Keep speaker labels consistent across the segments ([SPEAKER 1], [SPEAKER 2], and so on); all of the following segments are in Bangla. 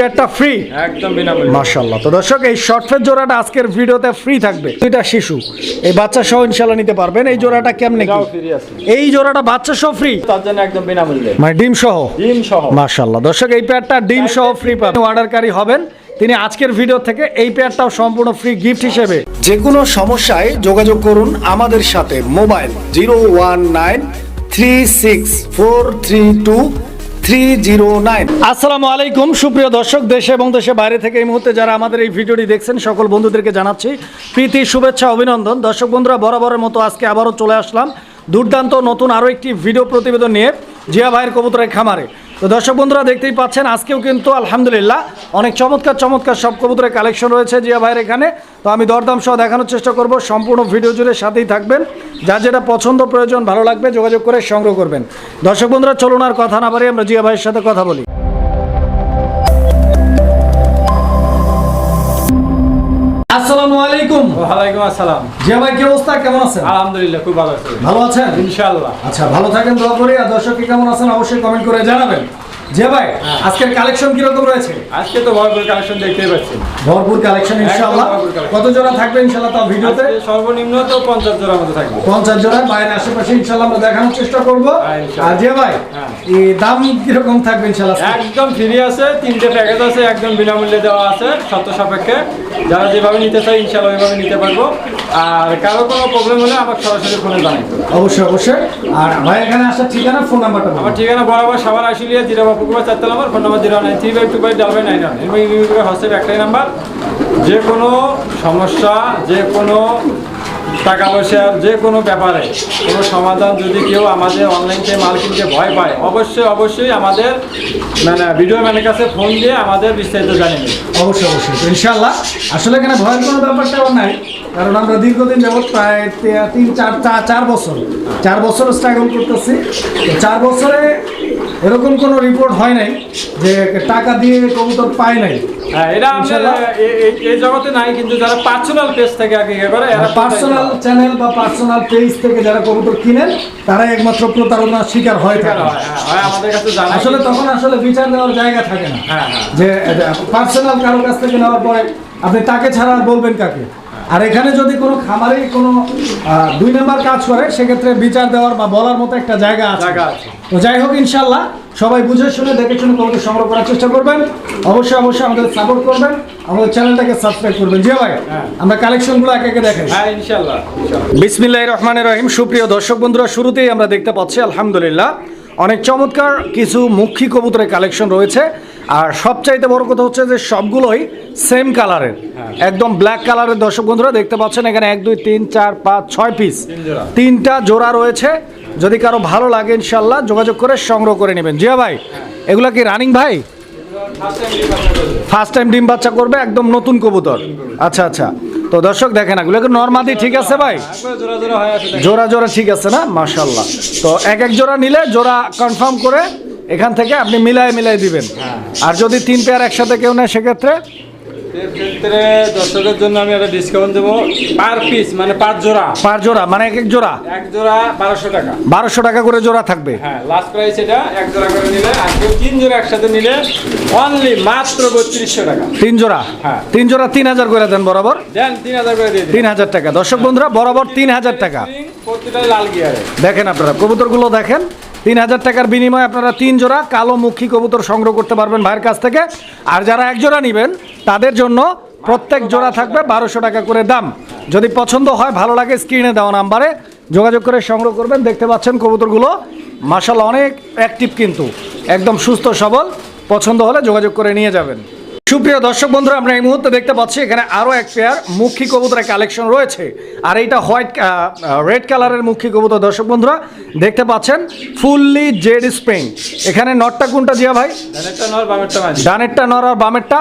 [SPEAKER 1] পেয়ারটা ফ্রি
[SPEAKER 2] একদম বিনামূল্যে।
[SPEAKER 1] মাশাল্লাহ তো দর্শক এই শর্টফের জোড়াটা আজকের ভিডিওতে ফ্রি থাকবে। দুইটা শিশু। এই বাচ্চা সহ ইনশাল্লাহ নিতে পারবেন। এই জোড়াটা কেমনে কি?
[SPEAKER 2] ফ্রি আছে।
[SPEAKER 1] এই জোড়াটা বাচ্চা সহ ফ্রি
[SPEAKER 2] তার জন্য একদম বিনামূল্যে।
[SPEAKER 1] মানে ডিম সহ?
[SPEAKER 2] ডিম সহ।
[SPEAKER 1] মাশাল্লাহ দর্শক এই পেয়ারটা ডিম সহ ফ্রি পাবেন। অর্ডারকারী হবেন। তিনি আজকের ভিডিও থেকে এই পেয়ারটাও সম্পূর্ণ ফ্রি গিফট হিসেবে। যে কোনো সমস্যায় যোগাযোগ করুন আমাদের সাথে। Mobile zero one nine three six four three two three zero nine আসসালামু আলাইকুম, সুপ্রিয় দর্শক, দেশে এবং দেশে বাইরে থেকে এই মুহূর্তে যারা আমাদের এই ভিডিওটি দেখছেন, সকল বন্ধুদেরকে জানাচ্ছি প্রীতি, শুভেচ্ছা, অভিনন্দন। দর্শক বন্ধুরা, বরাবরের মতো আজকে আবারও চলে আসলাম দুর্দান্ত নতুন আরও একটি ভিডিও প্রতিবেদন নিয়ে জিয়া ভাইয়ের কবুতরের খামারে। তো দর্শক বন্ধুরা, দেখতেই পাচ্ছেন, আজকেও কিন্তু আলহামদুলিল্লাহ অনেক চমৎকার চমৎকার সব কবুতরের কালেকশন রয়েছে জিয়া ভাইয়ের এখানে। তো আমি দরদাম সহ দেখানোর চেষ্টা করব, সম্পূর্ণ ভিডিও জুড়ে সাথেই থাকবেন। যার যেটা পছন্দ প্রয়োজন, ভালো লাগবে, যোগাযোগ করে সংগ্রহ করবেন। দর্শক বন্ধুরা, চলুন আর কথা না বাড়ি আমরা জিয়া ভাইয়ের সাথে কথা বলি।
[SPEAKER 2] ওয়ালাইকুম আসসালাম।
[SPEAKER 1] জি ভাই কি অবস্থা? কেমন আছেন?
[SPEAKER 2] আলহামদুলিল্লাহ খুব ভালো আছি।
[SPEAKER 1] ভালো আছেন?
[SPEAKER 2] ইনশাআল্লাহ।
[SPEAKER 1] আচ্ছা ভালো থাকেন দোয়া করি। আর দর্শককে কেমন আছেন অবশ্যই কমেন্ট করে জানাবেন। ভাই আজকের কালেকশন কীরকম রয়েছে?
[SPEAKER 2] আজকে তো ভরপুর কালেকশন দেখতেই পাচ্ছি।
[SPEAKER 1] ভরপুর কালেকশন ইনশাআল্লাহ। কত জোড়া থাকবে ইনশাআল্লাহ তাও ভিডিওতে?
[SPEAKER 2] সর্বনিম্ন তো পঞ্চাশ জোড়ার মতো থাকবে।
[SPEAKER 1] পঞ্চাশ জোড়া বাইরের আশেপাশে ইনশাআল্লাহ আমরা দেখানোর চেষ্টা করব।
[SPEAKER 2] হ্যাঁ,
[SPEAKER 1] আর ভাই
[SPEAKER 2] হ্যাঁ।
[SPEAKER 1] এই দাম কীরকম থাকবে ইনশাআল্লাহ?
[SPEAKER 2] একদম ফ্রি আছে তিনটে প্যাকেজ আছে একদম বিনামূল্যে দেওয়া আছে শর্ত সাপেক্ষে। যারা যেভাবে নিতে চায় ইনশাআল্লাহ ওইভাবে নিতে পারব। আর কারও কোনো প্রবলেম হলে আমাকে সরাসরি ফোনে জানাই
[SPEAKER 1] অবশ্যই অবশ্যই। আর ভাই এখানে আসার ঠিকানা ফোন নাম্বারটা
[SPEAKER 2] আমার ঠিকানা বরাবর সাবার আশুলিয়া জিরা বাপুকুমা চারতলা আমার phone number zero nine three five two five double nine one. এবং ইউনিভার্সিটি হোস্টেল একটাই নাম্বার। যে কোনো সমস্যা, যে কোনো টাকা পয়সার যে কোনো ব্যাপারে কোনো সমাধান যদি কেউ আমাদের অনলাইন থেকে মাল কিনতে ভয় পায়, অবশ্যই অবশ্যই আমাদের মানে ভিডিও ম্যানের কাছে ফোন দিয়ে আমাদের বিস্তারিত জানিয়ে
[SPEAKER 1] অবশ্যই অবশ্যই। ইনশাল্লাহ আসলে এখানে ভয়ের কোনো ব্যাপারটা আমার নাই। কারণ আমরা দীর্ঘদিন যাবত প্রায় তিন চার চার বছর চার বছর স্ট্রাগল করতেছি। তো চার বছরে এরকম কোনো রিপোর্ট হয় নাই যে টাকা দিয়ে কবুতর পায় নাই।
[SPEAKER 2] হ্যাঁ এটা এই জগতে নাই কিন্তু যারা পার্সোনাল পেজ থেকে আগে ইয়ে করে
[SPEAKER 1] পার্সোনাল চ্যানেল বা পার্সোনাল পেজ থেকে যারা কবুতর কিনেন তারাই একমাত্র প্রতারণার শিকার হয়ে থাকে।
[SPEAKER 2] হয়,
[SPEAKER 1] আসলে তখন আসলে বিচার দেওয়ার জায়গা থাকে না।
[SPEAKER 2] হ্যাঁ
[SPEAKER 1] যে পার্সোনাল কাছ থেকে নেওয়ার পরে আপনি তাকে ছাড়া আর বলবেন কাকে? আর এখানে যদি কোনো খামারে কোনো দুই নাম্বার কাজ করে সেক্ষেত্রে বিচার দেওয়ার বা বলার মতো একটা জায়গা আছে।
[SPEAKER 2] জায়গা
[SPEAKER 1] তো যাই হোক ইনশাল্লাহ সবাই বুঝে শুনে দেখে শুনে কবুতর সংগ্রহ করার চেষ্টা করবেন। অবশ্যই অবশ্যই আমাদের সাপোর্ট করবেন আমাদের চ্যানেলটাকে সাবস্ক্রাইব করবেন। জি ভাই
[SPEAKER 2] হ্যাঁ।
[SPEAKER 1] আমরা কালেকশনগুলো একে একে দেখাই
[SPEAKER 2] হ্যাঁ ইনশাল্লাহ
[SPEAKER 1] বিসমিল্লাহ রহমানের রহিম। সুপ্রিয় দর্শক বন্ধুরা শুরুতেই আমরা দেখতে পাচ্ছি আলহামদুলিল্লাহ অনেক চমৎকার কিছু মুখী কবুতরের কালেকশন রয়েছে। আর সবচাইতে বড় কথা হচ্ছে যে সবগুলোই সেম কালারের একদম ব্ল্যাক কালারের দর্শক বন্ধুরা দেখতে পাচ্ছেন এখানে এক দুই তিন চার পাঁচ ছয় পিস তিনটা জোড়া রয়েছে। যদি কারও ভালো লাগে ইনশাল্লাহ যোগাযোগ করে সংগ্রহ করে নেবেন। জিয়া ভাই এগুলা কি রানিং ভাই? ফার্স্ট টাইম ডিম বাচ্চা করবে। একদম নতুন কবুতর। আচ্ছা আচ্ছা। তো দর্শক দেখেন এগুলো নর্মাদি ঠিক আছে ভাই?
[SPEAKER 2] জোড়া জোড়া হয়ে।
[SPEAKER 1] জোড়া জোড়া ঠিক আছে না? মাশাল্লাহ তো এক এক জোড়া নিলে জোড়া কনফার্ম করে এখান থেকে আপনি মিলায় মিলাই দিবেন। আর যদি তিন পেয়ার একসাথে কেউ নেয় সেক্ষেত্রে?
[SPEAKER 2] ক্ষেত্রে দর্শকের জন্য আমি একটা ডিসকাউন্ট দেবো। পার পিস মানে পাঁচ জোড়া।
[SPEAKER 1] পার জোড়া মানে এক এক জোড়া?
[SPEAKER 2] এক জোড়া বারোশো টাকা।
[SPEAKER 1] বারোশো টাকা করে জোড়া থাকবে।
[SPEAKER 2] হ্যাঁ লাস্ট প্রাইস এটা এক জোড়া করে নিলে আর কেউ তিন জোড়া একসাথে নিলে অনলি মাত্র বত্রিশশো টাকা।
[SPEAKER 1] তিন জোড়া?
[SPEAKER 2] হ্যাঁ।
[SPEAKER 1] তিন জোড়া তিন হাজার করে দেন বরাবর?
[SPEAKER 2] দেন তিন হাজার করে দিন।
[SPEAKER 1] তিন হাজার টাকা। দর্শক বন্ধুরা বরাবর তিন হাজার টাকা।
[SPEAKER 2] প্রতিটাই লাল গিয়ারে
[SPEAKER 1] দেখেন আপনারা কবুতরগুলো দেখেন। তিন হাজার টাকার বিনিময়ে আপনারা তিন জোড়া কালো মুখী কবুতর সংগ্রহ করতে পারবেন ভাইয়ের কাছ থেকে। আর যারা এক জোড়া নেবেন, তাদের জন্য প্রত্যেক জোড়া থাকবে বারোশো টাকা করে দাম। যদি পছন্দ হয়, ভালো লাগে, স্ক্রিনে দেওয়া নাম্বারে যোগাযোগ করে সংগ্রহ করবেন। দেখতে পাচ্ছেন কবুতরগুলো। মাসাল্লাহ অনেক অ্যাক্টিভ কিন্তু। একদম সুস্থ, সবল। পছন্দ হলে যোগাযোগ করে নিয়ে যাবেন। সুপ্রিয় দর্শক বন্ধুরা আমরা এই মুহূর্তে দেখতে পাচ্ছি এখানে আরও এক পেয়ার মুখী কবুতরের কালেকশন রয়েছে। আর এইটা হোয়াইট রেড কালারের মুখী কবুতর দর্শক বন্ধুরা দেখতে পাচ্ছেন ফুললি জেড স্প্রিং এখানে নটটা কোনটা দিয়া ভাই? ডানেরটা নর আর বামেরটা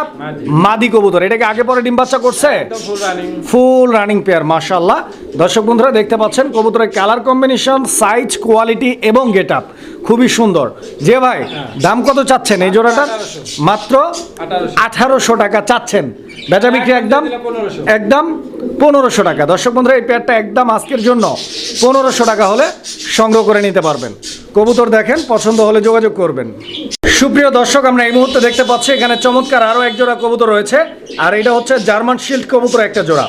[SPEAKER 2] মাদি।
[SPEAKER 1] কবুতর। এটাকে আগে পরে ডিম বাচ্চা করছে?
[SPEAKER 2] Full running
[SPEAKER 1] full running pair মাশাল্লাহ দর্শক বন্ধুরা দেখতে পাচ্ছেন কবুতরের কালার কম্বিনেশন সাইজ কোয়ালিটি এবং গেট আপ খুবই সুন্দর। যে ভাই দাম কত চাচ্ছেন এই জোড়াটা? মাত্র
[SPEAKER 2] আঠারোশো।
[SPEAKER 1] আঠারোশো টাকা চাচ্ছেন। বেচা বিক্রি একদম একদম পনেরোশো টাকা। দর্শক বন্ধুরা এই পেয়ারটা একদম আজকের জন্য পনেরোশো টাকা হলে সংগ্রহ করে নিতে পারবেন। কবুতর দেখেন পছন্দ হলে যোগাযোগ করবেন। সুপ্রিয় দর্শক আমরা এই মুহূর্তে দেখতে পাচ্ছি এখানে চমৎকার আরও এক জোড়া কবুতর রয়েছে আর এটা হচ্ছে জার্মান শিল্ড কবুতর একটা জোড়া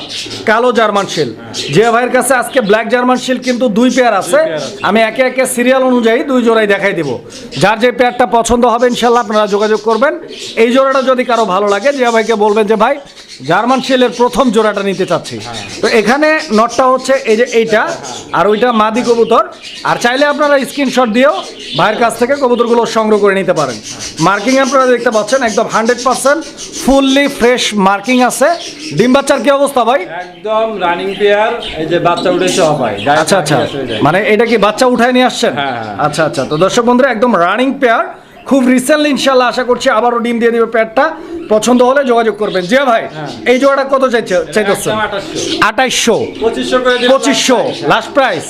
[SPEAKER 1] কালো জার্মান শিল্ড যে ভাইয়ের কাছে আজকে ব্ল্যাক জার্মান শিল্ড কিন্তু দুই পেয়ার আছে। আমি একে একে সিরিয়াল অনুযায়ী দুই জোড়াই দেখাই দিব। যার যে পেয়ারটা পছন্দ হবে ইনশাল্লাহ আপনারা যোগাযোগ করবেন। এই জোড়াটা যদি কারও ভালো লাগে যে ভাইকে বলবেন যে ভাই জার্মান শিলের প্রথম জোড়াটা নিতে চাচ্ছি। তো এখানে নটটা হচ্ছে এই যে এইটা আর ওইটা মাদি কবুতর। আর চাইলে আপনারা স্ক্রিনশট দিয়েও ভাইয়ের কাছ থেকে কবুতরগুলো সংগ্রহ করে নিতে পারেন। মার্কিং আপনারা দেখতে পাচ্ছেন একদম hundred percent fully fresh marking আছে। ডিম বাচ্চার কি অবস্থা ভাই?
[SPEAKER 2] একদম রানিং পেয়ার এই যে বাচ্চা উঠেছে গায়ে
[SPEAKER 1] আচ্ছা আচ্ছা। মানে এটা কি বাচ্চা উঠায় নিয়ে আসছেন?
[SPEAKER 2] হ্যাঁ, হ্যাঁ।
[SPEAKER 1] আচ্ছা আচ্ছা। তো দর্শক বন্ধুরা একদম রানিং পেয়ার। খুব রিসেন্টলি ইনশাল্লাহ আশা করছি আবারও ডিম দিয়ে দিবে পেয়ারটা। পছন্দ হলে যোগাযোগ করবেন। জি ভাই এই জোড়াটা কত চাইছে চাইতেছেন?
[SPEAKER 2] একদম 2800
[SPEAKER 1] আঠাইশশো।
[SPEAKER 2] পঁচিশশো
[SPEAKER 1] পঁচিশশো। লাস্ট প্রাইস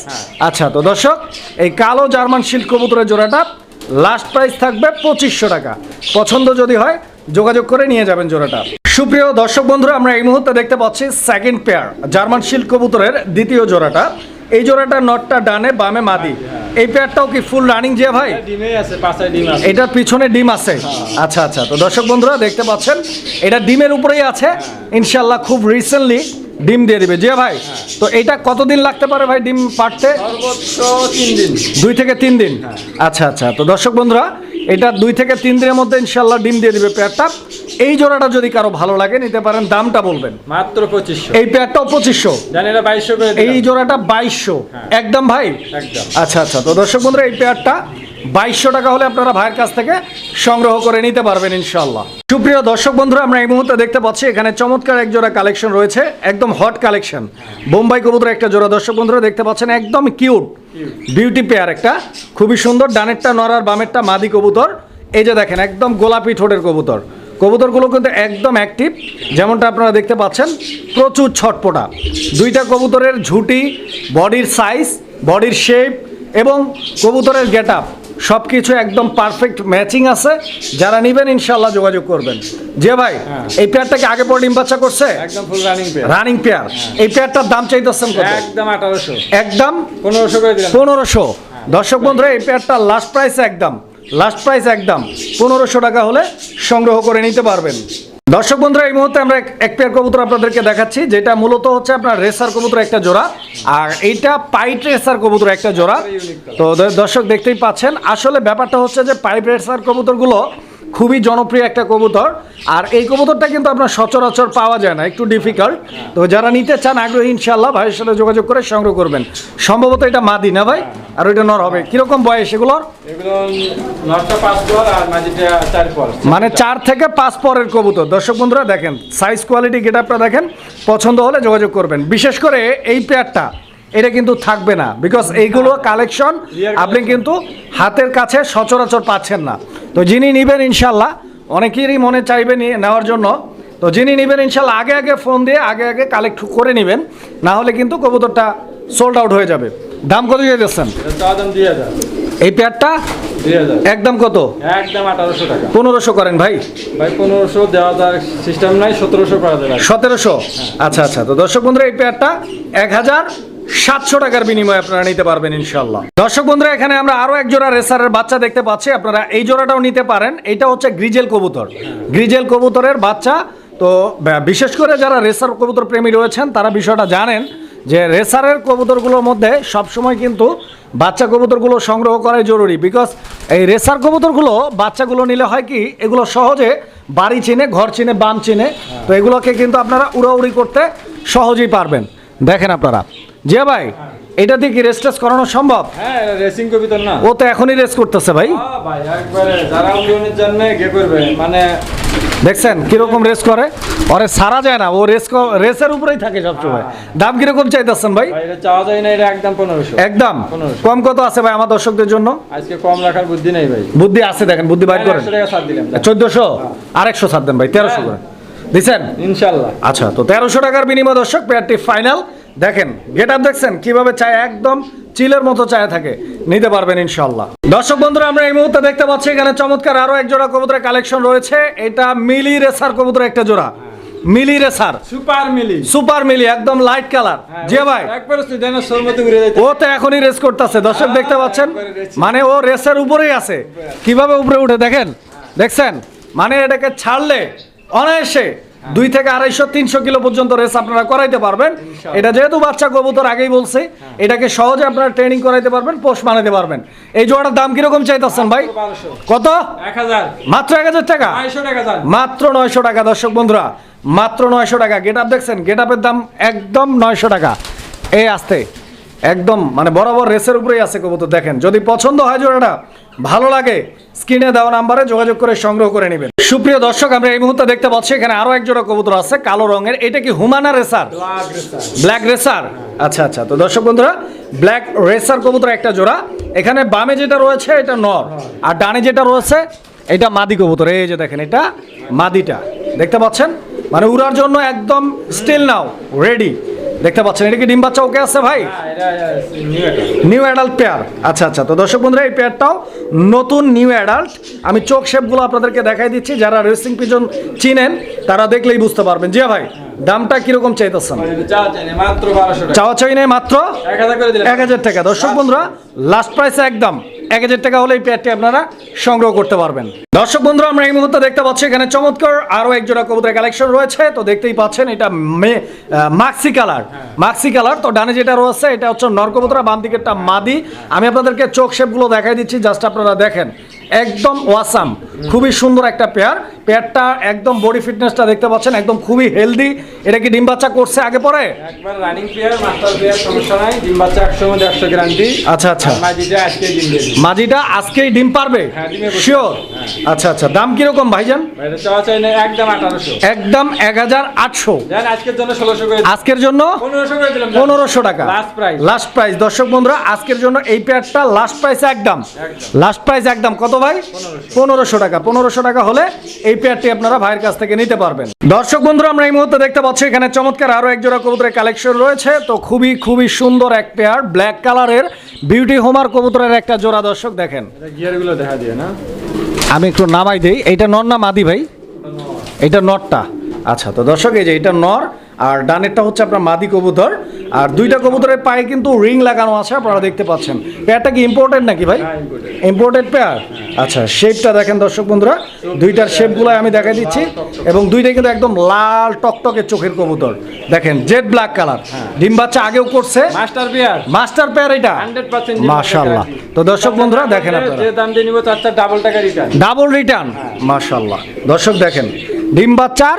[SPEAKER 1] আচ্ছা তো দর্শক এই কালো জার্মান শিল্ড কবুতরের জোড়াটা লাস্ট প্রাইস থাকবে পঁচিশশো টাকা। পছন্দ যদি হয়, যোগাযোগ করে নিয়ে যাবেন জোড়াটা। সুপ্রিয় দর্শক বন্ধুরা, আমরা এই মুহূর্তে দেখতে পাচ্ছি সেকেন্ড পেয়ার জার্মান শিল্ড কবুতরের দ্বিতীয় জোড়াটা। এই জোড়াটা নটটা ডানে বামে মাদি। এই পেয়ারটাও কি ফুল রানিং যে ভাই?
[SPEAKER 2] ডিমেই আছে পাঁচটায় ডিম আছে।
[SPEAKER 1] এটার পিছনে ডিম আছে। আচ্ছা আচ্ছা। তো দর্শক বন্ধুরা দেখতে পাচ্ছেন এটা ডিমের উপরেই আছে। ইনশাল্লাহ খুব রিসেন্টলি ডিম দিয়ে দিবে। জিয়া ভাই তো এটা কতদিন লাগতে পারে ভাই ডিম পাড়তে?
[SPEAKER 2] সর্বোচ্চ তিন দিন।
[SPEAKER 1] দুই থেকে তিন দিন। আচ্ছা আচ্ছা। তো দর্শক বন্ধুরা এটা দুই থেকে তিন দিনের মধ্যে ইনশাল্লাহ ডিম দিয়ে দিবে পেয়ারটা। এই জোড়াটা যদি কারও ভালো লাগে নিতে পারেন দামটা বলবেন।
[SPEAKER 2] মাত্র পঁচিশশো।
[SPEAKER 1] এই পেয়ারটাও পঁচিশশো।
[SPEAKER 2] বাইশশো
[SPEAKER 1] এই জোড়াটা বাইশশো।
[SPEAKER 2] হ্যাঁ।
[SPEAKER 1] একদম ভাই?
[SPEAKER 2] একদম।
[SPEAKER 1] আচ্ছা আচ্ছা। তো দর্শক বন্ধুরা এই পেয়ারটা বাইশশো টাকা হলে আপনারা ভাইয়ের কাছ থেকে সংগ্রহ করে নিতে পারবেন ইনশাল্লাহ সুপ্রিয় দর্শক বন্ধুরা, আমরা এই মুহূর্তে দেখতে পাচ্ছি, এখানে চমৎকার এক জোড়া কালেকশন রয়েছে, একদম হট কালেকশন। বোম্বাই কবুতর একটা জোড়া, দর্শক বন্ধুরা দেখতে পাচ্ছেন, একদম কিউট। বিউটি পেয়ার একটা, খুবই সুন্দর, ডানেরটা নরার বামেরটা মাদি কবুতর। এই যে দেখেন, একদম গোলাপি ঠোঁটের কবুতর। কবুতরগুলো কিন্তু একদম অ্যাক্টিভ যেমনটা আপনারা দেখতে পাচ্ছেন, প্রচুর ছটপটা। দুইটা কবুতরের ঝুটি, বডির সাইজ বডির শেপ এবং কবুতরের গেট আপ সব কিছু একদম পারফেক্ট ম্যাচিং আছে। যারা নিবেন ইনশাল্লাহ যোগাযোগ করবেন। যে ভাই এই পেয়ারটা কি আগে পর ডিম বাচ্চা করছে?
[SPEAKER 2] একদম full running pair
[SPEAKER 1] running pair এই পেয়ারটার দাম চাইতেছেন কত?
[SPEAKER 2] একদম আঠারোশো।
[SPEAKER 1] একদম?
[SPEAKER 2] পনেরোশো করে দিলাম।
[SPEAKER 1] পনেরোশো। দর্শক বন্ধুরা এই পেয়ারটা লাস্ট প্রাইস একদম। লাস্ট প্রাইস একদম। পনেরোশো টাকা হলে সংগ্রহ করে নিতে পারবেন। দর্শক বন্ধুরা, এই মুহূর্তে আমরা এক- পেয়ার কবুতর আপনাদেরকে দেখাচ্ছি, যেটা মূলত হচ্ছে আপনার রেসার কবুতর একটা জোড়া, আর এইটা পাইপ রেসার কবুতর একটা জোড়া। তো দর্শক দেখতেই পাচ্ছেন, আসলে ব্যাপারটা হচ্ছে যে পাইপ রেসার কবুতরগুলো খুবই জনপ্রিয় একটা কবুতর। আর এই কবুতরটা কিন্তু আপনার সচরাচর পাওয়া যায় না একটু ডিফিকাল্ট তো যারা নিতে চান আগ্রহী ইনশাল্লাহ ভাইয়ের সাথে যোগাযোগ করে সংগ্রহ করবেন। সম্ভবত এটা মাদি না ভাই? আর ওইটা নর হবে। কীরকম বয়স এগুলোর? মানে চার থেকে পাঁচ পরের কবুতর। দর্শক বন্ধুরা দেখেন সাইজ কোয়ালিটি গেট আপটা দেখেন। পছন্দ হলে যোগাযোগ করবেন। বিশেষ করে এই পেয়ারটা এটা কিন্তু থাকবে না। বিকজ এইগুলো কালেকশন আপনি কিন্তু হাতের কাছে সচরাচর পাচ্ছেন না। তো যিনি নেবেন ইনশাল্লাহ অনেকেরই মনে চাইবে নিয়ে নেওয়ার জন্য। তো যিনি নেবেন ইনশাল্লাহ আগে আগে ফোন দিয়ে আগে আগে কালেক্ট করে নেবেন। না হলে কিন্তু কবুতরটা সোল্ড আউট হয়ে যাবে। দাম কত দিয়ে দিচ্ছেন এই পেয়ারটা
[SPEAKER 2] হাজার
[SPEAKER 1] একদম কত?
[SPEAKER 2] একদম আঠারোশো টাকা।
[SPEAKER 1] পনেরোশো করেন ভাই।
[SPEAKER 2] ভাই পনেরোশো দেওয়া যার সিস্টেম নাই সতেরোশো
[SPEAKER 1] সতেরোশো? আচ্ছা আচ্ছা। তো দর্শক বন্ধুরা এই পেয়ারটা এক হাজার সাতশো টাকার বিনিময়ে আপনারা নিতে পারবেন ইনশাল্লাহ দর্শক বন্ধুরা, এখানে আমরা আরও এক জোড়া রেসারের বাচ্চা দেখতে পাচ্ছি। আপনারা এই জোড়াটাও নিতে পারেন। এটা হচ্ছে গ্রিজেল কবুতর। গ্রিজেল কবুতরের বাচ্চা। তো বিশেষ করে যারা রেসার কবুতর প্রেমী রয়েছেন, তারা বিষয়টা জানেন যে রেসারের কবুতরগুলোর মধ্যে সবসময় কিন্তু বাচ্চা কবুতরগুলো সংগ্রহ করাই জরুরি। বিকজ এই রেসার কবুতরগুলো বাচ্চাগুলো নিলে হয় কি, এগুলো সহজে বাড়ি চিনে, ঘর চিনে, বাম চিনে। তো এগুলোকে কিন্তু আপনারা উড়াউড়ি করতে সহজেই পারবেন। দেখেন আপনারা। যে ভাই এটা দিয়ে কি রেস্টেস করানো সম্ভব?
[SPEAKER 2] হ্যাঁ রেসিং কবিতর না।
[SPEAKER 1] ও তো এখনই রেস করতেছে ভাই।
[SPEAKER 2] ভাই একবারে যারা উন্নয়নের জন্য গে করবে মানে
[SPEAKER 1] দেখছেন কীরকম রেস করে? ওরে সারা যায় না ও রেস রেসের উপরেই থাকে সবসময়। দাম কীরকম চাইতেছেন ভাই?
[SPEAKER 2] চাওয়া যায় না এটা একদম পনেরোশো।
[SPEAKER 1] একদম? কম কত আছে ভাই আমার দর্শকদের জন্য?
[SPEAKER 2] আজকে কম রাখার বুদ্ধি নেই ভাই।
[SPEAKER 1] বুদ্ধি আছে দেখেন বুদ্ধি বাইর করেন।
[SPEAKER 2] একশো টাকা ছাড় দিলাম।
[SPEAKER 1] চোদ্দশো? আরেকশো সাত দেন ভাই তেরোশো করে। দিচ্ছেন
[SPEAKER 2] ইনশাল্লাহ।
[SPEAKER 1] আচ্ছা তো তেরোশো টাকার বিনিময় দর্শক পেয়ারটি ফাইনাল দেখেন গেট আপ দেখছেন? কীভাবে চায় একদম চিলের মতো চায় থাকে। নিতে পারবেন ইনশাল্লাহ দর্শক বন্ধুরা আমরা এই মুহূর্তে দেখতে পাচ্ছি এখানে চমৎকার আরও এক জোড়া কবুতরের কালেকশন রয়েছে। এটা মিলি রেসার কবুতরের একটা জোড়া। Mealy racer.
[SPEAKER 2] Super mealy.
[SPEAKER 1] Super mealy একদম লাইট কালার যে ভাই। ও তো এখনই রেস করতেছে। দর্শক দেখতে পাচ্ছেন? মানে ও রেসের উপরেই আছে। কীভাবে উপরে উঠে দেখেন? দেখছেন? মানে এটাকে ছাড়লে অনায়াসে দুই থেকে আড়াইশো তিনশো কিলো পর্যন্ত রেস আপনারা করাইতে পারবেন। এটা যেহেতু বাচ্চা কবুতর আগেই বলছি এটাকে সহজে আপনারা ট্রেনিং করাইতে পারবেন পোস্ট বানাইতে পারবেন। এই জোড়াটার দাম কীরকম চাইতেছেন ভাই? কত? মাত্র এক হাজার টাকা? মাত্র নয়শো টাকা দর্শক বন্ধুরা। মাত্র নয়শো টাকা। গেট আপ দেখছেন গেট আপের দাম একদম নয়শো টাকা। এই আসতে। একদম মানে বরাবর রেসের উপরেই আছে কবুতর দেখেন। যদি পছন্দ হয় জোড়াটা ভালো লাগে স্ক্রিনে দেওয়া নাম্বারে যোগাযোগ করে সংগ্রহ করে নেবেন। সুপ্রিয় দর্শক আমরা এই মুহূর্তে দেখতে পাচ্ছি এখানে আরও এক জোড়া কবুতর আছে কালো রঙের। এটা কি হুমানা racer?
[SPEAKER 2] Black racer
[SPEAKER 1] black racer আচ্ছা আচ্ছা। তো দর্শক বন্ধুরা ব্ল্যাক রেসার কবুতর একটা জোড়া। এখানে বামে যেটা রয়েছে এটা নর। আর ডানে যেটা রয়েছে এটা মাদি কবুতর। এই যে দেখেন এটা মাদিটা। দেখতে পাচ্ছেন? মানে উড়ার জন্য একদম স্টিল নাও রেডি দেখতে পাচ্ছেন এটা কি ডিম বাচ্চা ওকে আছে ভাই?
[SPEAKER 2] নিউ
[SPEAKER 1] অ্যাডাল্ট পেয়ার আচ্ছা আচ্ছা তো দর্শক বন্ধুরা এই পেয়ারটাও নতুন নিউ অ্যাডাল্ট আমি চোখ শেপগুলো আপনাদেরকে দেখাই দিচ্ছি যারা রেসিং পিজন চিনেন তারা দেখলেই বুঝতে পারবেন। জিয়া ভাই দামটা কীরকম চাইতেছেন? চাওয়া চাই নেই মাত্র
[SPEAKER 2] এক হাজার
[SPEAKER 1] এক হাজার টাকা। দর্শক বন্ধুরা লাস্ট প্রাইসে একদম। এক হাজার টাকা হলে এই পেয়ারটি আপনারা সংগ্রহ করতে পারবেন। দর্শক বন্ধুরা, আমরা এই মুহূর্তে দেখতে পাচ্ছি এখানে চমৎকার আরও এক জোড়া কবুতরের কালেকশন রয়েছে। তো দেখতেই পাচ্ছেন, এটা মাক্সি কালার মাক্সি কালার তো ডানে যেটা রয়েছে, এটা হচ্ছে নরকবুতরা বাম দিকেরটা মাদি। আমি আপনাদেরকে চোখ শেপগুলো দেখাই দিচ্ছি জাস্ট আপনারা দেখেন। একদম ওয়াসাম খুবই সুন্দর একটা পেয়ার। পেয়ারটা একদম বডি ফিটনেসটা দেখতে পাচ্ছেন একদম খুবই হেলদি এটা কি ডিম বাচ্চা করছে আগে পরে?
[SPEAKER 2] একবার রানিং প্লেয়ার মাস্টার প্লেয়ার সমস্যা নাই। ডিম বাচ্চা একশো মধ্যে একশো গ্যারান্টি
[SPEAKER 1] আচ্ছা। আচ্ছা
[SPEAKER 2] মাঝিটা আজকে ডিম
[SPEAKER 1] আজকেই ডিম পারবে?
[SPEAKER 2] হ্যাঁ, ডিমে বসে।
[SPEAKER 1] শিওর আচ্ছা আচ্ছা। দাম কীরকম ভাইজান?
[SPEAKER 2] এটা চাওয়া চাই না একদম
[SPEAKER 1] একদম এক হাজার আটশো।
[SPEAKER 2] আজকের জন্য করে
[SPEAKER 1] আজকের জন্য?
[SPEAKER 2] পনেরোশো করে দিলাম
[SPEAKER 1] পনেরোশো টাকা।
[SPEAKER 2] লাস্ট প্রাইস
[SPEAKER 1] লাস্ট প্রাইস দর্শক বন্ধুরা আজকের জন্য এই পেয়ারটা লাস্ট প্রাইস একদম। লাস্ট প্রাইস একদম। কত ভাই? পনেরোশো। টাকা। পনেরোশো টাকা হলে এই পেয়ারটি আপনারা ভাইয়ের কাছ থেকে নিতে পারবেন। দর্শক বন্ধুরা আমরা এই মুহূর্তে দেখতে পাচ্ছি এখানে চমৎকার আরও একজোড়া কবুতরের কালেকশন রয়েছে। তো খুবই খুবই সুন্দর এক পেয়ার ব্ল্যাক কালারের বিউটি হোমার কবুতরের একটা জোড়া দর্শক দেখেন।
[SPEAKER 2] গিয়ারগুলো দেখা দিয়ে না?
[SPEAKER 1] আমি একটু নামাই দিই। এইটা নর না মাদি ভাই? এইটা নরটা। আচ্ছা তো দর্শক এই যে এটা নর আর ডানেরটা হচ্ছে আপনার মাদি কবুতর। আর দুইটা কবুতরের পায়ে কিন্তু রিং লাগানো আছে আপনারা দেখতে পাচ্ছেন। পেয়ারটা কি ইম্পোর্টেড নাকি ভাই?
[SPEAKER 2] হ্যাঁ,
[SPEAKER 1] ইম্পোর্টেড পেয়ার? আচ্ছা শেপটা দেখেন দর্শক বন্ধুরা। দুইটার শেপগুলো আমি দেখাই দিচ্ছি। এবং দুইটাই কিন্তু একদম লাল টকটকে চোখের কবুতর। দেখেন জেড ব্ল্যাক কালার ডিম বাচ্চা আগেও করছে।
[SPEAKER 2] Master pair.
[SPEAKER 1] মাস্টার পেয়ার এটা? মাশাআল্লাহ। তো দর্শক বন্ধুরা দেখেন আপনারা।
[SPEAKER 2] যে দাম দিয়ে নিবো তার ডাবল টাকা রিটার্ন
[SPEAKER 1] ডাবল রিটার্ন মাশাল্লাহ দর্শক দেখেন ডিম বাচ্চার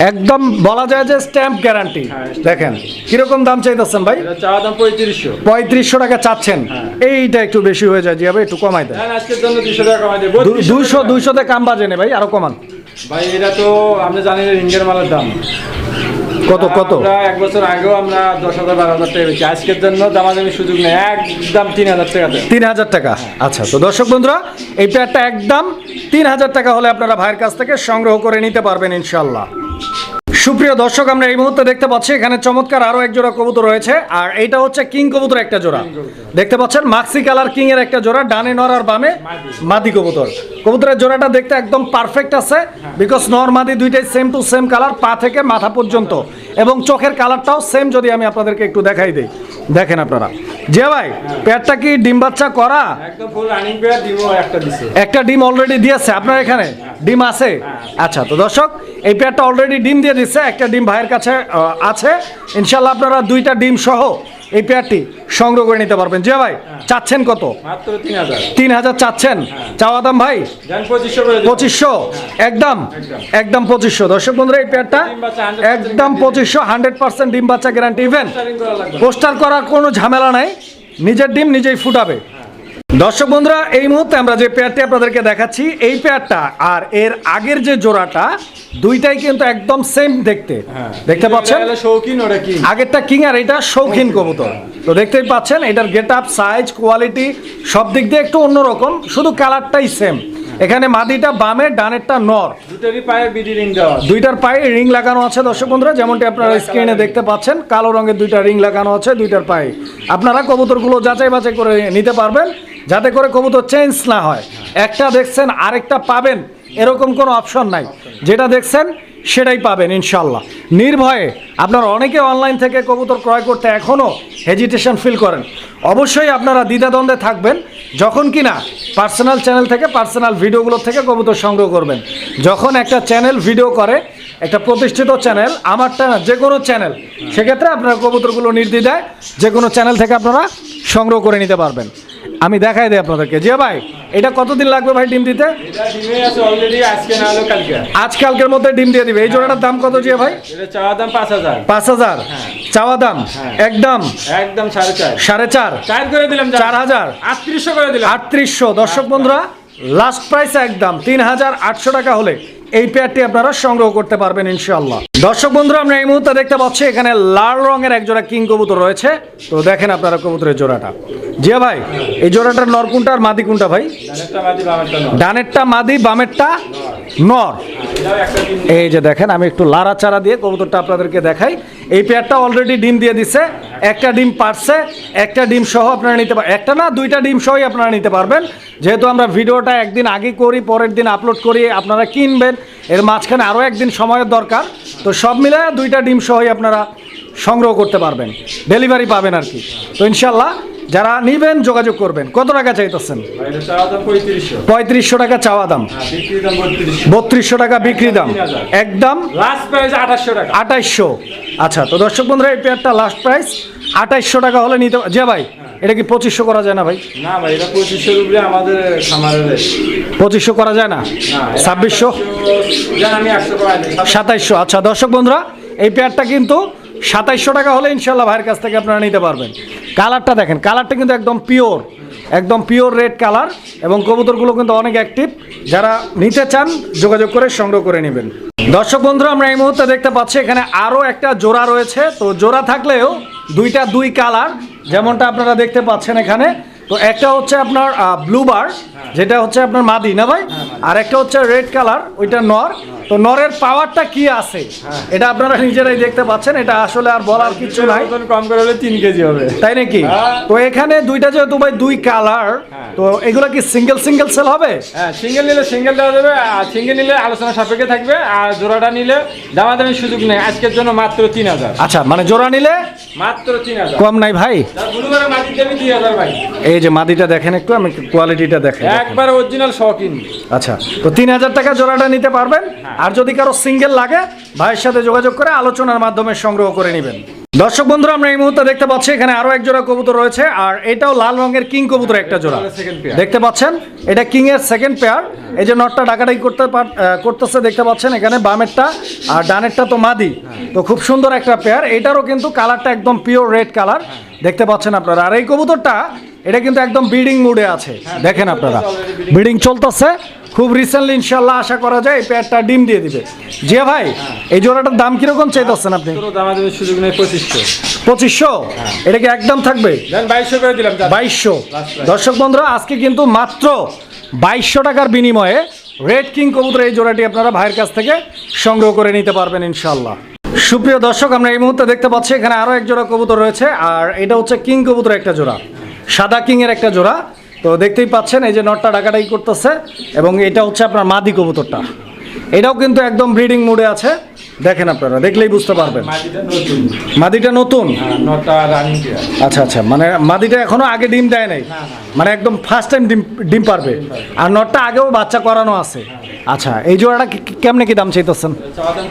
[SPEAKER 1] একদম বলা যায় যে স্ট্যাম্প গ্যারান্টি
[SPEAKER 2] হ্যাঁ,
[SPEAKER 1] দেখেন কীরকম দাম চাইতেছেন ভাই?
[SPEAKER 2] পঁয়ত্রিশশো।
[SPEAKER 1] পঁয়ত্রিশশো টাকা চাচ্ছেন।
[SPEAKER 2] হ্যাঁ।
[SPEAKER 1] এইটা একটু বেশি হয়ে যায় জিয়া ভাই একটু কমাই দেন।
[SPEAKER 2] দেন দুশো টাকা কমাই দেবো
[SPEAKER 1] দু- দুইশো দুইশোতে কাম বাজে নে ভাই আরও কমান।
[SPEAKER 2] ভাই এটা তো আপনি জানেন রিঙ্গের মালের দাম।
[SPEAKER 1] কত কত?
[SPEAKER 2] এক বছর আগেও আমরা দশ হাজার বারো হাজার টাকা বেচি। আজকের জন্য দামাদামি সুযোগ নেই। একদম তিন হাজার টাকা
[SPEAKER 1] তিন হাজার টাকা। আচ্ছা তো দর্শক বন্ধুরা এই পেয়ারটা একদম তিন হাজার টাকা হলে আপনারা ভাইয়ের কাছ থেকে সংগ্রহ করে নিতে পারবেন ইনশাল্লাহ সুপ্রিয় দর্শক আমরা এই মুহূর্তে দেখতে পাচ্ছি এখানে চমৎকার আরও এক জোড়া কবুতর রয়েছে। আর এইটা হচ্ছে কিং কবুতর একটা জোড়া। দেখতে পাচ্ছেন মাক্সি কালার কিং এর একটা জোড়া ডানে নর আর বামে মাদি। কবুতর। কবুতরের জোড়াটা দেখতে একদম পারফেক্ট আছে বিকজ নর মাদি দুইটাই সেম টু সেম কালার পা থেকে মাথা পর্যন্ত। এবং চোখের কালারটাও সেম যদি আমি আপনাদেরকে একটু দেখাই দিই। দেখেন আপনারা। যে ভাই পেটটা কি ডিম বাচ্চা করা?
[SPEAKER 2] একটা
[SPEAKER 1] ডিম অলরেডি দিয়েছে আপনার এখানে? ডিম আছে? আচ্ছা তো দর্শক এই পেটটা অলরেডি ডিম দিয়ে দিচ্ছে একটা ডিম ভাইয়ের কাছে আছে। ইনশাল্লাহ আপনারা দুইটা ডিম সহ এই পেয়ারটি সংগ্রহ করে নিতে পারবেন। যে ভাই চাচ্ছেন কত?
[SPEAKER 2] তিন হাজার।
[SPEAKER 1] চাচ্ছেন? চাওয়া দাম ভাই?
[SPEAKER 2] পঁচিশশো
[SPEAKER 1] পঁচিশশো? একদম? একদম। পঁচিশশো। দর্শক বন্ধুরা এই পেয়ারটা
[SPEAKER 2] ডিম বাচ্চা 100%
[SPEAKER 1] একদম পঁচিশশো হান্ড্রেড পার্সেন্ট ডিম বাচ্চা গ্যারান্টি ইভেন। পোস্টার করার কোনো ঝামেলা নাই। নিজের ডিম নিজেই ফুটাবে। দর্শক বন্ধুরা এই মুহূর্তে আমরা যে পেয়ারটি আপনাদেরকে দেখাচ্ছি এই পেয়ারটা আর এর আগের যে জোড়াটা দুইটাই কিন্তু একদম সেম দেখতে।
[SPEAKER 2] হ্যাঁ।
[SPEAKER 1] দেখতে পাচ্ছেন?
[SPEAKER 2] শৌখিন ওটা কি?
[SPEAKER 1] আগেরটা কিং আর এটা শৌখিন কবুতর। তো দেখতেই পাচ্ছেন এটার গেট আপ সাইজ কোয়ালিটি সব দিক দিয়ে একটু অন্যরকম শুধু কালারটাই সেম এখানে মাদিটা বামে ডানেরটা নর।
[SPEAKER 2] দুটারই পায়ে বিডি রিং দেওয়া
[SPEAKER 1] দুইটার পায়ে রিং লাগানো আছে দর্শক বন্ধুরা যেমনটি আপনারা স্ক্রিনে দেখতে পাচ্ছেন কালো রঙের দুইটা রিং লাগানো আছে দুইটার পায়ে। আপনারা কবুতরগুলো যাচাই বাছাই করে নিতে পারবেন। যাতে করে কবুতর চেঞ্জ না হয়। একটা দেখছেন, আরেকটা পাবেন, এরকম কোনো অপশন নাই। যেটা দেখছেন, সেটাই পাবেন ইনশাল্লাহ নির্ভয়ে, আপনার অনেকে অনলাইন থেকে কবুতর ক্রয় করতে এখনও হেজিটেশন ফিল করেন। অবশ্যই আপনারা দ্বিধাদ্বন্দ্বে থাকবেন, যখন কিনা পার্সোনাল চ্যানেল থেকে পার্সোনাল ভিডিওগুলো থেকে কবুতর সংগ্রহ করবেন। যখন একটা চ্যানেল ভিডিও করে, একটা প্রতিষ্ঠিত চ্যানেল আমারটা না, যে কোনো চ্যানেল সেক্ষেত্রে আপনারা কবুতরগুলো নির্দ্বিধায় যে কোনো চ্যানেল থেকে আপনারা সংগ্রহ করে নিতে পারবেন। আমি দেখাই দিই আপনাদেরকে। জিয়া ভাই এটা কতদিন লাগবে ভাই ডিম দিতে?
[SPEAKER 2] আজকে
[SPEAKER 1] আজকালকের মধ্যে ডিম দিয়ে দিবে। এই জোড়াটার দাম কত জিয়া ভাই?
[SPEAKER 2] চাওয়া দাম পাঁচ হাজার।
[SPEAKER 1] পাঁচ হাজার। চাওয়া দাম?
[SPEAKER 2] হ্যাঁ।
[SPEAKER 1] একদম?
[SPEAKER 2] একদম সাড়ে চার।
[SPEAKER 1] সাড়ে চার?
[SPEAKER 2] চার করে দিলাম
[SPEAKER 1] চার হাজার?
[SPEAKER 2] আটত্রিশশো করে দিলাম।
[SPEAKER 1] আটত্রিশশো। দর্শক বন্ধুরা লাস্ট প্রাইস একদম। তিন হাজার আটশো টাকা হলে এই পেয়ারটি আপনারা সংগ্রহ করতে পারবেন ইনশাল্লাহ দর্শক বন্ধুরা, আমরা এই মুহূর্তে দেখতে পাচ্ছি, এখানে লাল রঙের এক জোড়া কিং কবুতর রয়েছে। তো দেখেন আপনারা কবুতরের জোড়াটা। জিয়া ভাই, এই জোড়াটার নর কোনটা আর মাদি কোনটা ভাই?
[SPEAKER 2] ডানেরটা
[SPEAKER 1] মাদি, বামেরটা নর। এই যে দেখেন, আমি একটু লাড়া চারা দিয়ে কবুতরটা আপনাদেরকে দেখাই। এই পেয়ারটা অলরেডি ডিম দিয়ে দিচ্ছে একটা ডিম পারছে, একটা ডিম সহ আপনারা নিতে পারেন একটা না, দুইটা ডিম সহই আপনারা নিতে পারবেন। যেহেতু আমরা ভিডিওটা একদিন আগে করি, পরের দিন আপলোড করি, আপনারা কিনবেন। এর মাঝখানে আরও একদিন সময়ের দরকার। তো সব মিলে দুইটা ডিম সহই আপনারা সংগ্রহ করতে পারবেন। ডেলিভারি পাবেন আর কি। তো ইনশাল্লাহ যারা নিবেন যোগাযোগ করবেন। কত টাকা চাইতেছেন?
[SPEAKER 2] পঁয়ত্রিশশো
[SPEAKER 1] টাকা চাওয়া দাম।
[SPEAKER 2] বত্রিশশো
[SPEAKER 1] টাকা বিক্রি দাম। একদম আঠাইশশো। আচ্ছা তো দর্শক বন্ধুরা এই পেয়ারটা লাস্ট প্রাইস আঠাইশশো টাকা হলে নিতে যে ভাই এটা কি পঁচিশশো করা যায় না ভাই?
[SPEAKER 2] না ভাই এটা পঁচিশশো রুপে আমাদের খামারের
[SPEAKER 1] পঁচিশশো করা যায় না? ছাব্বিশশো? সাতাইশশো। আচ্ছা দর্শক বন্ধুরা এই পেয়ারটা কিন্তু সাতাইশশো টাকা হলে ইনশাল্লাহ ভাইয়ের কাছ থেকে আপনারা নিতে পারবেন। কালারটা দেখেন কালারটা কিন্তু একদম পিওর একদম পিওর রেড কালার এবং কবুতরগুলো কিন্তু অনেক অ্যাক্টিভ যারা নিতে চান যোগাযোগ করে সংগ্রহ করে নেবেন। দর্শক বন্ধুরা আমরা এই মুহূর্তে দেখতে পাচ্ছি এখানে আরও একটা জোড়া রয়েছে। তো জোড়া থাকলেও দুইটা দুই কালার যেমনটা আপনারা দেখতে পাচ্ছেন এখানে। তো একটা হচ্ছে আপনার ব্লু বার যেটা হচ্ছে আপনার মাদি না ভাই? আর একটা হচ্ছে রেড কালার ওইটা নর। তো নরের পাওয়ারটা কি আছে? এটা আপনারা নিজেরাই দেখতে পাচ্ছেন এটা আসলে আর বলার কিছু নাই।
[SPEAKER 2] কম করে হলে তিন কেজি হবে।
[SPEAKER 1] তাই নাকি?
[SPEAKER 2] হ্যাঁ।
[SPEAKER 1] তো এখানে দুইটা যেহেতু ভাই দুই কালার
[SPEAKER 2] হ্যাঁ।
[SPEAKER 1] তো এগুলো কি সিঙ্গেল সিঙ্গেল সেল হবে?
[SPEAKER 2] হ্যাঁ সিঙ্গেল নিলে সিঙ্গেল দেওয়া যাবে আর সিঙ্গেল নিলে আলোচনা সাপেক্ষে থাকবে আর জোড়াটা নিলে দামাদামির সুযোগ নেই আজকের জন্য মাত্র তিন হাজার।
[SPEAKER 1] আচ্ছা মানে জোড়া নিলে
[SPEAKER 2] মাত্র তিন হাজার।
[SPEAKER 1] কম নাই ভাই।
[SPEAKER 2] ভাই।
[SPEAKER 1] এই যে মাদিটা দেখেন একটু আমি কোয়ালিটিটা দেখেন
[SPEAKER 2] একবার অরিজিনাল শখিন
[SPEAKER 1] আচ্ছা তো তিন হাজার টাকা জোড়াটা নিতে পারবেন? আর যদি কারও সিঙ্গেল লাগে ভাইয়ের সাথে যোগাযোগ করে আলোচনার মাধ্যমে সংগ্রহ করে নেবেন। দর্শক বন্ধুরা আমরা এই মুহূর্তে দেখতে পাচ্ছি এখানে আরও এক জোড়া কবুতর রয়েছে আর এটাও লাল রঙের কিং কবুতর একটা জোড়া। দেখতে পাচ্ছেন এটা কিং এর সেকেন্ড পেয়ার এই যে নটটা ডাকাডাকি করতে করতেছে দেখতে পাচ্ছেন এখানে বামেরটা আর ডানেরটা তো মাদি। তো খুব সুন্দর একটা পেয়ার এটারও কিন্তু কালারটা একদম পিওর রেড কালার দেখতে পাচ্ছেন আপনারা। আর এই কবুতরটা এটা কিন্তু একদম ব্রিডিং মুডে আছে। দেখেন আপনারা। ব্রিডিং চলতেছে। খুব রিসেন্টলি ইনশাল্লাহ আশা করা যায় এই পেয়ারটা ডিম দিয়ে দিবে। জিয়া ভাই এই জোড়াটার দাম কীরকম চাইতেছেন আপনি?
[SPEAKER 2] সুযোগ নেই পঁচিশশো।
[SPEAKER 1] পঁচিশশো? এটা কি একদম থাকবে?
[SPEAKER 2] দেন বাইশশো করে দিলাম
[SPEAKER 1] বাইশশো। দর্শক বন্ধুরা আজকে কিন্তু মাত্র বাইশশো টাকার বিনিময়ে রেড কিং কবুতর এই জোড়াটি আপনারা ভাইয়ের কাছ থেকে সংগ্রহ করে নিতে পারবেন ইনশাল্লাহ সুপ্রিয় দর্শক আমরা এই মুহূর্তে দেখতে পাচ্ছি এখানে আরও এক জোড়া কবুতর রয়েছে আর এটা হচ্ছে কিং কবুতর একটা জোড়া সাদা কিংয়ের একটা জোড়া। তো দেখতেই পাচ্ছেন এই যে নটটা ডাকাডাকি করতেছে এবং এটা হচ্ছে আপনার মাদি কবুতরটা। এটাও কিন্তু একদম ব্রিডিং মুডে আছে। দেখেন আপনারা দেখলেই বুঝতে পারবেন। মাদিটা নতুন।
[SPEAKER 2] হ্যাঁ,
[SPEAKER 1] আচ্ছা আচ্ছা মানে মাদিটা এখনও আগে ডিম দেয় নাই? মানে একদম ফার্স্ট টাইম ডিম ডিম পারবে। আর নটটা আগেও বাচ্চা করানো আছে। আচ্ছা এই জোড়াটা কেমনে কি দাম চাইতেছেন?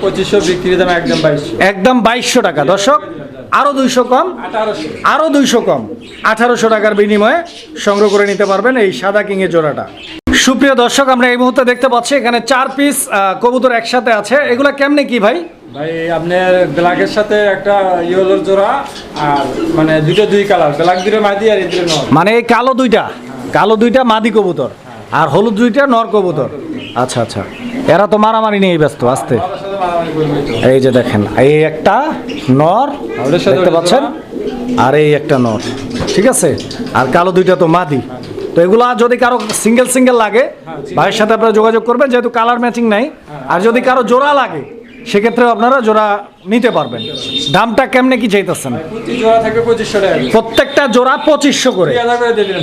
[SPEAKER 2] পঁচিশশো বিক্রি দাম একদম বাইশশো।
[SPEAKER 1] একদম বাইশশো টাকা। দর্শক আরও দুইশো কম? আরও দুইশো কম। আঠারোশো টাকার বিনিময়ে সংগ্রহ করে নিতে পারবেন এই সাদা কিংয়ের জোড়াটা। সুপ্রিয় দর্শক আমরা এই মুহূর্তে দেখতে পাচ্ছি এখানে চার পিস কবুতর একসাথে আছে। এগুলা কেমনে কি ভাই?
[SPEAKER 2] ভাই আপনার ব্ল্যাকের সাথে একটা ইয়েলোর জোড়া আর মানে দুটো দুই কালার। ব্ল্যাক দুটো মাদি আর এই নর।
[SPEAKER 1] মানে এই কালো দুইটা? কালো দুইটা মাদি কবুতর। আর হলুদ দুইটা নর কবুতর। আচ্ছা আচ্ছা। এরা তো মারামারি নিয়ে ব্যস্ত আসতে। এই যে দেখেন এই একটা নর দেখতে পাচ্ছেন? আর এই একটা নর ঠিক আছে? আর কালো দুইটা তো মাদি। তো এগুলা যদি কারও সিঙ্গেল সিঙ্গেল লাগে ভাইয়ের সাথে আপনারা যোগাযোগ করবেন যেহেতু কালার ম্যাচিং নাই। আর যদি কারও জোড়া লাগে সেক্ষেত্রে আপনারা জোড়া নিতে পারবেন। দামটা কেমনে কি চাইতেছেন। প্রত্যেকটা জোড়া পঁচিশশো করে।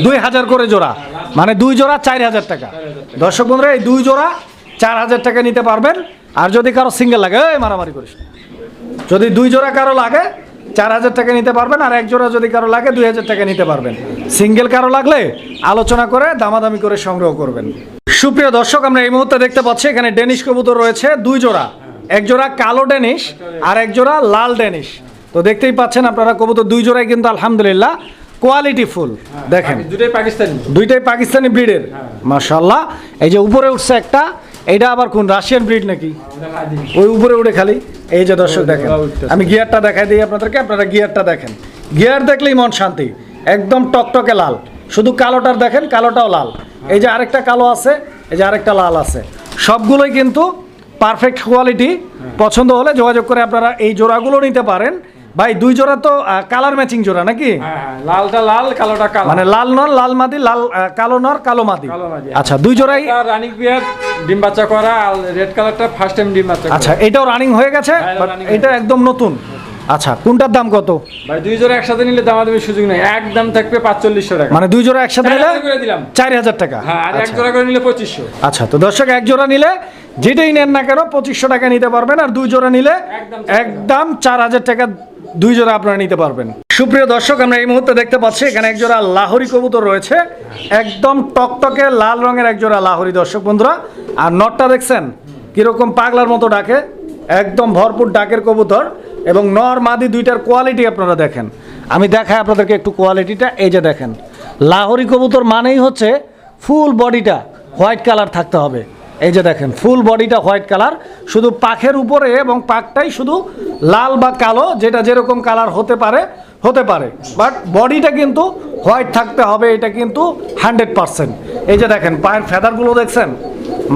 [SPEAKER 2] দুই হাজার করে
[SPEAKER 1] জোড়া। মানে দুই জোড়া চার হাজার টাকা। দর্শক বন্ধুরা এই দুই জোড়া চার হাজার টাকা নিতে পারবেন। আর যদি কারও সিঙ্গেল লাগে এই মারামারি করিস যদি দুই জোড়া কারও লাগে চার হাজার টাকা নিতে পারবেন আর এক জোড়া যদি কারও লাগে দুই হাজার টাকা নিতে পারবেন। সিঙ্গেল কারও লাগলে আলোচনা করে দামাদামি করে সংগ্রহ করবেন। সুপ্রিয় দর্শক আমরা এই মুহূর্তে দেখতে পাচ্ছি এখানে ডেনিশ কবুতর রয়েছে দুই জোড়া। এক জোড়া কালো ডেনিশ আর এক জোড়া লাল ডেনিশ তো দেখতেই পাচ্ছেন আপনারা কবুতর দুই জোড়াই কিন্তু আলহামদুলিল্লাহ কোয়ালিটি ফুল দেখেন।
[SPEAKER 2] দুটোই পাকিস্তানি।
[SPEAKER 1] দুইটাই পাকিস্তানি ব্রিডের মাশাল্লাহ এই যে উপরে উঠছে একটা এইটা আবার কোন রাশিয়ান ব্রিড নাকি? ওই উপরে উঠে খালি। এই যে দর্শক দেখেন আমি গিয়ারটা দেখাই দিই আপনাদেরকে আপনারা গিয়ারটা দেখেন। গিয়ার দেখলেই মন শান্তি একদম টকটকে লাল। শুধু কালোটার দেখেন কালোটাও লাল। এই যে আরেকটা কালো আছে এই যে আরেকটা লাল আছে। সবগুলোই কিন্তু পারফেক্ট কোয়ালিটি পছন্দ হলে যোগাযোগ করে আপনারা এই জোড়াগুলো নিতে পারেন। ভাই দুই জোড়া তো কালার ম্যাচিং জোড়া নাকি?
[SPEAKER 2] হ্যাঁ হ্যাঁ লালটা লাল কালোটা কালো।
[SPEAKER 1] মানে লাল নর লাল মাদি লাল কালো নর কালো মাদি। আচ্ছা। দুই জোড়াই
[SPEAKER 2] রানিং বিয়ার ডিম বাচ্চা করা আর রেড কালারটা ফার্স্ট টাইম ডিম বাচ্চা
[SPEAKER 1] আচ্ছা এটাও রানিং হয়ে গেছে
[SPEAKER 2] হ্যাঁ, এটা
[SPEAKER 1] একদম নতুন। আচ্ছা কোনটার দাম কত?
[SPEAKER 2] ভাই দুই জোড়া একসাথে নিলে দামাদামি সুযোগ নেই। একদম থাকবে পাঁচচল্লিশশো টাকা।
[SPEAKER 1] মানে দুই জোড়া একসাথে নিলে
[SPEAKER 2] দিলাম।
[SPEAKER 1] চার হাজার টাকা।
[SPEAKER 2] হ্যাঁ আর এক
[SPEAKER 1] আচ্ছা।
[SPEAKER 2] জোড়া করে নিলে পঁচিশশো।
[SPEAKER 1] আচ্ছা তো দর্শক এক জোড়া নিলে যেটাই নেন না কেন পঁচিশশো টাকা নিতে পারবেন আর দুই জোড়া নিলে।
[SPEAKER 2] একদম চার হাজার
[SPEAKER 1] টাকা দুই জোড়া আপনারা নিতে পারবেন। সুপ্রিয় দর্শক, আমরা এই মুহূর্তে দেখতে পাচ্ছি, এখানে এক জোড়া লাহোরি কবুতর রয়েছে। একদম টকটকে লাল রঙের এক জোড়া লাহোরি দর্শক বন্ধুরা। আর নটটা দেখছেন, কীরকম পাগলার মতো ডাকে, একদম ভরপুর ডাকের কবুতর এবং নর মাদি দুইটার কোয়ালিটি আপনারা দেখেন। আমি দেখাই আপনাদেরকে একটু কোয়ালিটিটা এই যে দেখেন, লাহরি কবুতর মানেই হচ্ছে ফুল বডিটা হোয়াইট কালার থাকতে হবে। এই যে দেখেন ফুল বডিটা হোয়াইট কালার শুধু পাখের উপরে এবং পাকটাই শুধু লাল বা কালো যেটা যেরকম কালার হতে পারে হতে পারে। বাট বডিটা কিন্তু হোয়াইট থাকতে হবে এটা কিন্তু হান্ড্রেড পার্সেন্ট এই যে দেখেন পায়ের ফেদারগুলো দেখছেন?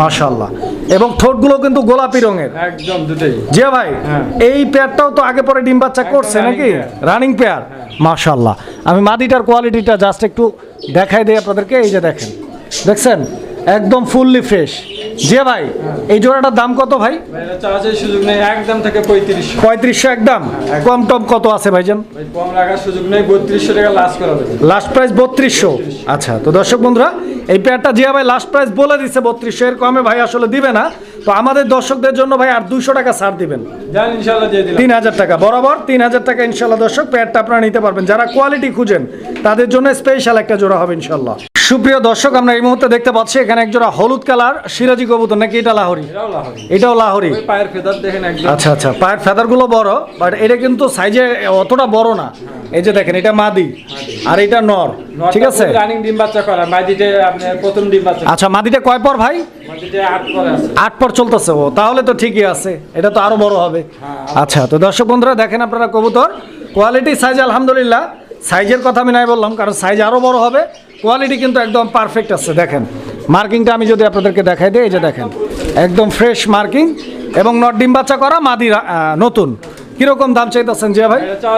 [SPEAKER 1] মাশাল্লাহ এবং ঠোঁটগুলো কিন্তু গোলাপি রঙের।
[SPEAKER 2] একদম দুটোই।
[SPEAKER 1] জি ভাই
[SPEAKER 2] হ্যাঁ।
[SPEAKER 1] এই পেয়ারটাও তো আগে পরে ডিম বাচ্চা করছে নাকি? রানিং পেয়ার মাশাল্লাহ আমি মাদিটার কোয়ালিটিটা জাস্ট একটু দেখাই দিই আপনাদেরকে। এই যে দেখেন দেখছেন? একদম ফুললি ফ্রেশ জি ভাই এই জোড়াটার দাম কত ভাই?
[SPEAKER 2] সুযোগ নেই একদম থেকে পঁয়ত্রিশশো।
[SPEAKER 1] পঁয়ত্রিশশো একদম? কম টম কত আছে ভাইজান?
[SPEAKER 2] ভাই কম রাখার সুযোগ নেই বত্রিশশো টাকা লাস্ট করা যাবে।
[SPEAKER 1] লাস্ট প্রাইস বত্রিশশো? আচ্ছা তো দর্শক বন্ধুরা এই পেয়ারটা জিয়া ভাই লাস্ট প্রাইস বলে দিচ্ছে বত্রিশশো এর কমে ভাই আসলে দিবে না। তো আমাদের দর্শকদের জন্য ভাই আর দুইশো টাকা ছাড় দিবেন। তিন হাজার টাকা বরাবর তিন হাজার টাকা ইনশাল্লাহ দর্শক প্যাডটা আপনারা নিতে পারবেন। যারা কোয়ালিটি খুঁজেন তাদের জন্য স্পেশাল একটা জোড়া হবে ইনশাল্লাহ। সুপ্রিয় দর্শক আমরা এই মুহূর্তে দেখতে পাচ্ছি এখানে এক জোড়া হলুদ কালার সিরাজি কবুতর নাকি এটা লাহোরি?
[SPEAKER 2] এটাও লাহোরি। পায়ের ফেদার দেখেন
[SPEAKER 1] আচ্ছা আচ্ছা পায়ের ফেদারগুলো বড় বাট এটা কিন্তু সাইজে অতটা বড় না। এই যে দেখেন এটা মাদি আর এটা নর ঠিক আছে?
[SPEAKER 2] রানিং ডিম বাচ্চা করা মাদিতে আপনার প্রথম ডিম বাচ্চা।
[SPEAKER 1] আচ্ছা মাদিটা কয় পর ভাই?
[SPEAKER 2] মাদিতে আট করে আছে।
[SPEAKER 1] আট পর চলতেছে ও তাহলে তো ঠিকই আছে এটা তো আরও বড় হবে। আচ্ছা তো দর্শক বন্ধুরা দেখেন আপনারা কবুতর কোয়ালিটি সাইজ আলহামদুলিল্লাহ সাইজের কথা আমি নাই বললাম কারণ সাইজ আরও বড় হবে কোয়ালিটি কিন্তু একদম পারফেক্ট আছে দেখেন। মার্কিংটা আমি যদি আপনাদেরকে দেখাই দিই এই যে দেখেন একদম ফ্রেশ মার্কিং এবং নট ডিম বাচ্চা করা মাদি নতুন। কীরকম দাম চাইতেছেন জিয়া ভাই?
[SPEAKER 2] এটা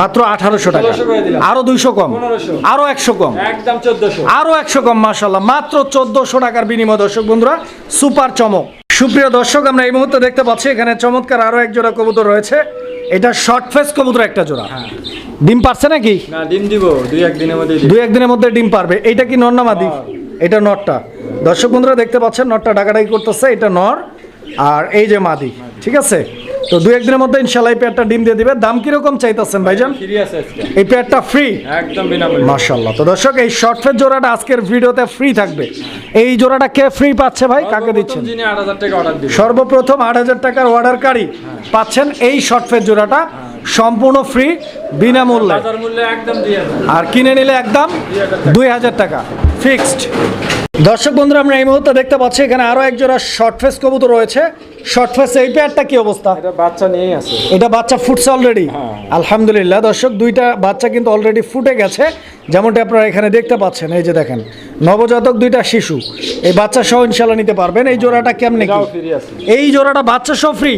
[SPEAKER 1] মাত্র আঠারোশো টাকা।
[SPEAKER 2] 1600
[SPEAKER 1] আরও দুইশো কম?
[SPEAKER 2] 1500
[SPEAKER 1] আরও একশো কম? আরও একশো কম মাসাল্লাহ মাত্র চোদ্দশো টাকার বিনিময় দর্শক বন্ধুরা সুপার চমক। সুপ্রিয় দর্শক আমরা এই মুহূর্তে দেখতে পাচ্ছি এখানে চমৎকার আরও এক জোড়া কবুতর রয়েছে। এটা শর্ট ফেস কবুতর একটা জোড়া। ডিম পারছে নাকি?
[SPEAKER 2] না ডিম দিব। দুই একদিনের মধ্যে
[SPEAKER 1] দুই একদিনের মধ্যে ডিম পারবে। এইটা কি নর না মাদি? এটা নরটা। দর্শক বন্ধুরা দেখতে পাচ্ছেন নরটা ডাকাডাকি করতেছে এটা নর। আর এই যে মাদি ঠিক আছে? তো দুই একদিনের মধ্যে ইনশাল্লাহ এই পেয়ারটা ডিম দিয়ে দিবে। দাম কীরকম চাইতেছেন ভাইজান?
[SPEAKER 2] ফ্রি
[SPEAKER 1] এই পেয়ারটা ফ্রি
[SPEAKER 2] একদম
[SPEAKER 1] মাশাল্লাহ তো দর্শক এই শর্ট ফেস জোড়াটা আজকের ভিডিওতে ফ্রি থাকবে। এই জোড়াটা কে ফ্রি পাচ্ছে ভাই? কাকে দিচ্ছেন? সর্বপ্রথম আট হাজার টাকার অর্ডারকারী পাচ্ছেন এই শর্ট ফেস জোড়াটা। সম্পূর্ণ ফ্রি বিনামূল্যে। আর কিনে নিলে একদম দুই হাজার টাকা। ফিক্সড দর্শক বন্ধুরা আমরা এই মুহূর্তে দেখতে পাচ্ছি এখানে আরও এক জোড়া শর্ট ফেস কবুতর রয়েছে। শর্ট ফেস এই পেয়ারটা কি অবস্থা?
[SPEAKER 2] এটা বাচ্চা নিয়েই আছে।
[SPEAKER 1] এটা বাচ্চা ফুটছে অলরেডি
[SPEAKER 2] হ্যাঁ।
[SPEAKER 1] আলহামদুলিল্লাহ দর্শক দুইটা বাচ্চা কিন্তু অলরেডি ফুটে গেছে। যেমনটা আপনারা এখানে দেখতে পাচ্ছেন এই যে দেখেন নবজাতক দুইটা শিশু। এই বাচ্চা সহ ইনশাল্লাহ নিতে পারবেন। এই জোড়াটা কেমনে কি? এই জোড়াটা বাচ্চা সহ ফ্রি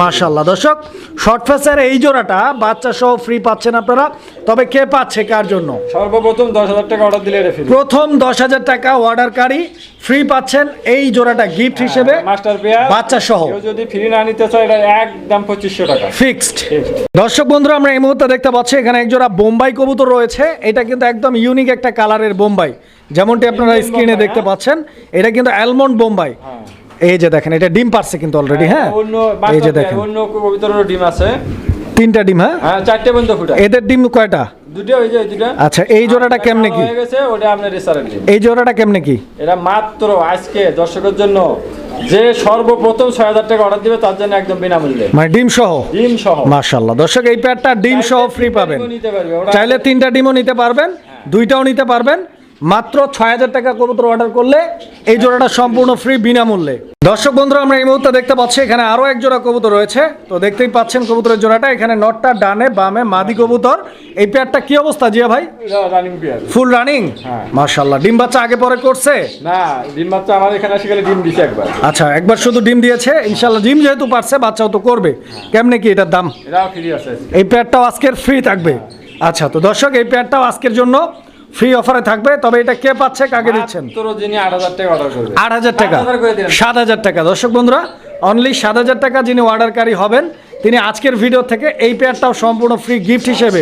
[SPEAKER 1] মাশাল্লাহ দর্শক শর্ট ফেসের এই জোড়াটা বাচ্চা সহ ফ্রি পাচ্ছেন আপনারা। তবে কে পাচ্ছে কার জন্য?
[SPEAKER 2] সর্বপ্রথম দশ হাজার টাকা অর্ডার দিলে
[SPEAKER 1] প্রথম দশ হাজার টাকা অর্ডারকারী ফ্রি পাচ্ছেন এই জোড়াটা গিফট হিসেবে
[SPEAKER 2] মাস্টার
[SPEAKER 1] বাচ্চা সহ
[SPEAKER 2] কেউ যদি ফ্রি না নিতে চায় এটা একদম পঁচিশশো টাকা।
[SPEAKER 1] ফিক্সড দর্শক বন্ধুরা আমরা এই মুহূর্তে দেখতে পাচ্ছি এখানে এক জোড়া বোম্বাই কবুতর রয়েছে। এটা কিন্তু একদম ইউনিক একটা কালারের বোম্বাই। যেমনটি আপনারা স্ক্রিনে দেখতে
[SPEAKER 2] হ্যাঁ?
[SPEAKER 1] পাচ্ছেন এটা কিন্তু অ্যালমন্ড বোম্বাই। এই যে দেখেন এটা ডিম পারছে কিন্তু অলরেডি হ্যাঁ এই যে দেখেন।
[SPEAKER 2] অন্য কবিতারও ডিম আছে।
[SPEAKER 1] তিনটা ডিম হ্যাঁ?
[SPEAKER 2] হ্যাঁ চারটে পর্যন্ত ফুটা।
[SPEAKER 1] এদের ডিম কয়টা?
[SPEAKER 2] দুটো ওই যে দুটো।
[SPEAKER 1] আচ্ছা এই জোড়াটা কেমনে কি?
[SPEAKER 2] হয়ে গেছে ওটা আপনার রেসারের
[SPEAKER 1] এই জোড়াটা কেমনে কি?
[SPEAKER 2] এটা মাত্র আজকে দর্শকের জন্য যে সর্বপ্রথম ছয় হাজার টাকা অর্ডার দিবে তার জন্য একদম বিনামূল্যে।
[SPEAKER 1] মানে ডিম সহ?
[SPEAKER 2] ডিম সহ।
[SPEAKER 1] মাশাল্লাহ দর্শক এই প্যাডটা ডিম সহ ফ্রি পাবেন। চাইলে তিনটা ডিমও নিতে পারবেন দুইটাও নিতে পারবেন। মাত্র ছয় হাজার টাকা কবুতর অর্ডার করলে এই জোড়াটা সম্পূর্ণ ফ্রি বিনামূল্যে। দর্শক বন্ধুরা আমরা এই মুহূর্তে দেখতে পাচ্ছি এখানে আরও এক জোড়া কবুতর রয়েছে। তো দেখতেই পাচ্ছেন কবুতরের জোড়াটা এখানে নটটা ডানে বামে মাদি কবুতর। এই প্যাডটা কি অবস্থা জিয়া ভাই?
[SPEAKER 2] রানিং পেয়ার
[SPEAKER 1] ফুল রানিং
[SPEAKER 2] হ্যাঁ।
[SPEAKER 1] মাশাল্লাহ ডিম বাচ্চা আগে পরে করছে?
[SPEAKER 2] না ডিম বাচ্চা আমার এখানে এসে গেলে ডিম দিছে একবার।
[SPEAKER 1] আচ্ছা একবার শুধু ডিম দিয়েছে? ইনশাল্লাহ ডিম যেহেতু পারছে বাচ্চাও তো করবে। কেমনে কি এটার দাম? এই প্যাডটাও আজকের ফ্রি থাকবে। আচ্ছা তো দর্শক এই প্যাডটাও আজকের জন্য ফ্রি অফারে থাকবে তবে এটা কে পাচ্ছে কাকে দিচ্ছেন?
[SPEAKER 2] আট হাজার টাকা অর্ডার করবে।
[SPEAKER 1] আট হাজার টাকা।
[SPEAKER 2] 8,000 করে দিলেন।
[SPEAKER 1] সাত হাজার টাকা। দর্শক বন্ধুরা অনলি সাত হাজার টাকা যিনি অর্ডারকারী হবেন তিনি আজকের ভিডিও থেকে এই পেয়ারটাও সম্পূর্ণ ফ্রি গিফট হিসেবে।